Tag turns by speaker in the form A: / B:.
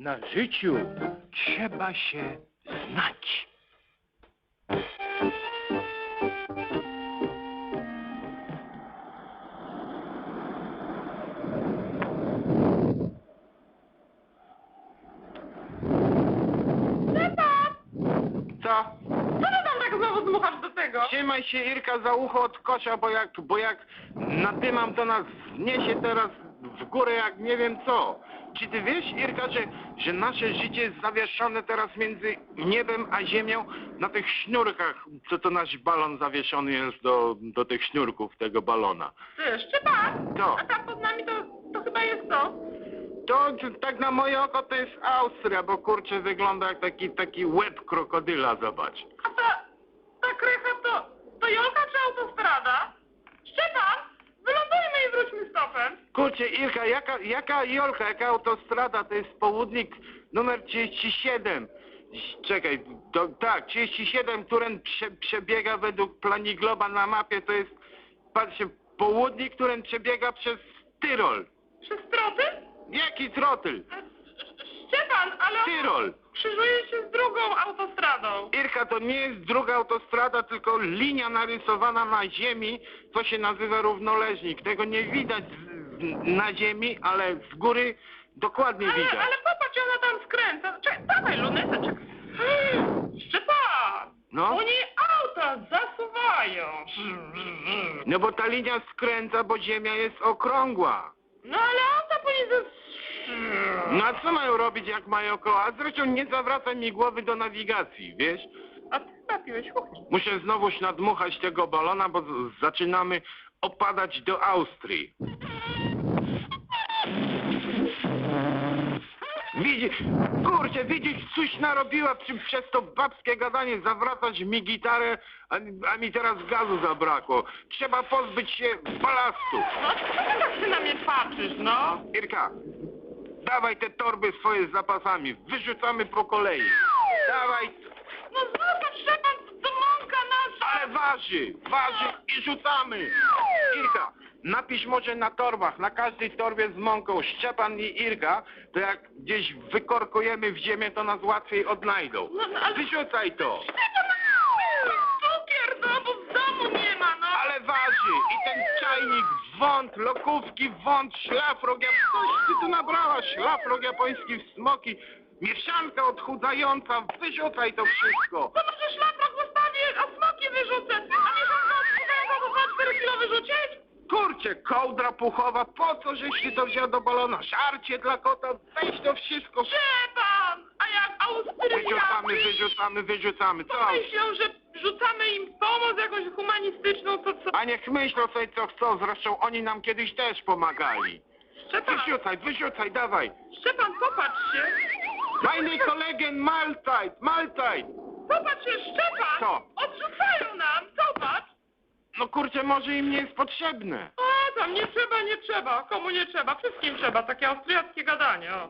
A: Na życiu trzeba się znać. Co?
B: Co ty tam tak znowu dmuchasz do tego?
A: Trzymaj się Irka za ucho od kosza, bo jak, bo jak natymam to nas zniesie teraz w górę jak nie wiem co. Czy ty wiesz Irka, że, że nasze życie jest zawieszone teraz między niebem a ziemią na tych sznurkach, co to nasz balon zawieszony jest do, do tych sznurków tego balona.
B: Ty, Szczepan!
A: Co?
B: A tam pod nami to, to chyba jest to.
A: To tak na moje oko to jest Austria, bo kurczę wygląda jak taki, taki łeb krokodyla, zobacz.
B: A ta, ta krecha to, to Jolka czy autostrada? Szczepan! Wylądujmy i wróćmy stopem.
A: Kurczę, Irka, jaka, jaka Jolka, jaka autostrada, to jest południk numer 37. Czekaj, to, tak, 37, który prze, przebiega według planigloba na mapie, to jest, patrzcie, południk, który przebiega przez Tyrol.
B: Przez troty?
A: Jaki trotyl?
B: Szczepan, ale
A: Tyrol.
B: krzyżuje się z drugą autostradą.
A: Irka, to nie jest druga autostrada, tylko linia narysowana na ziemi, to się nazywa równoleżnik. Tego nie widać z, na ziemi, ale z góry dokładnie
B: Ale,
A: widać.
B: ale popatrz, ona tam skręca. Czekaj, dawaj lunetę, czekaj. Szczepan!
A: No.
B: Oni auta zasuwają.
A: No bo ta linia skręca, bo ziemia jest okrągła.
B: No ale auta powinny...
A: No a co mają robić, jak mają koła? Zresztą nie zawracaj mi głowy do nawigacji, wiesz?
B: A ty napiłeś kuchni.
A: Muszę znowuż nadmuchać tego balona, bo z- zaczynamy opadać do Austrii. Widzisz, kurczę, widzisz, coś narobiła przy, przez to babskie gadanie, zawracać mi gitarę, a, a mi teraz gazu zabrakło. Trzeba pozbyć się balastu.
B: No co ty tak się na mnie patrzysz, no?
A: Irka, dawaj te torby swoje z zapasami, wyrzucamy po kolei. Dawaj,
B: No zobacz, Szczepan, to mąka nasza.
A: ale waży, waży i rzucamy. Napisz może na torbach, na każdej torbie z mąką. Szczepan i Irka, to jak gdzieś wykorkujemy w ziemię, to nas łatwiej odnajdą.
B: No, no, ale-
A: Wyrzucaj to,
B: Szczepan, cukier, no bo w domu nie ma, no.
A: ale waży. I ten czajnik, wąt, lokówki, wąt, szlafrok, jak coś ty tu nabrałaś, szlafrok japoński w smoki, mieszanka odchudzająca, wyrzucaj to wszystko.
B: To może szlafrok
A: Kurczę, kołdra puchowa, po co żeś ty to wziął do balona? Żarcie dla kota, weź to wszystko.
B: Szczepan! A jak
A: Wyrzucamy,
B: Austriacy
A: wyrzucamy, wyrzucamy. Co?
B: to myślą, że rzucamy im pomoc jakąś humanistyczną, to co?
A: A niech myślą sobie co chcą, zresztą oni nam kiedyś też pomagali.
B: Szczepan,
A: Wyrzucaj, wyrzucaj, dawaj.
B: Szczepan, popatrz się.
A: Meine Kollegen, Mahlzeit, Mahlzeit.
B: Popatrz się, Szczepan!
A: Co?
B: Odrzucają nam, zobacz!
A: No kurczę, może im nie jest potrzebne.
B: A, tam nie trzeba, nie trzeba. Komu nie trzeba? Wszystkim trzeba. Takie austriackie gadanie, o.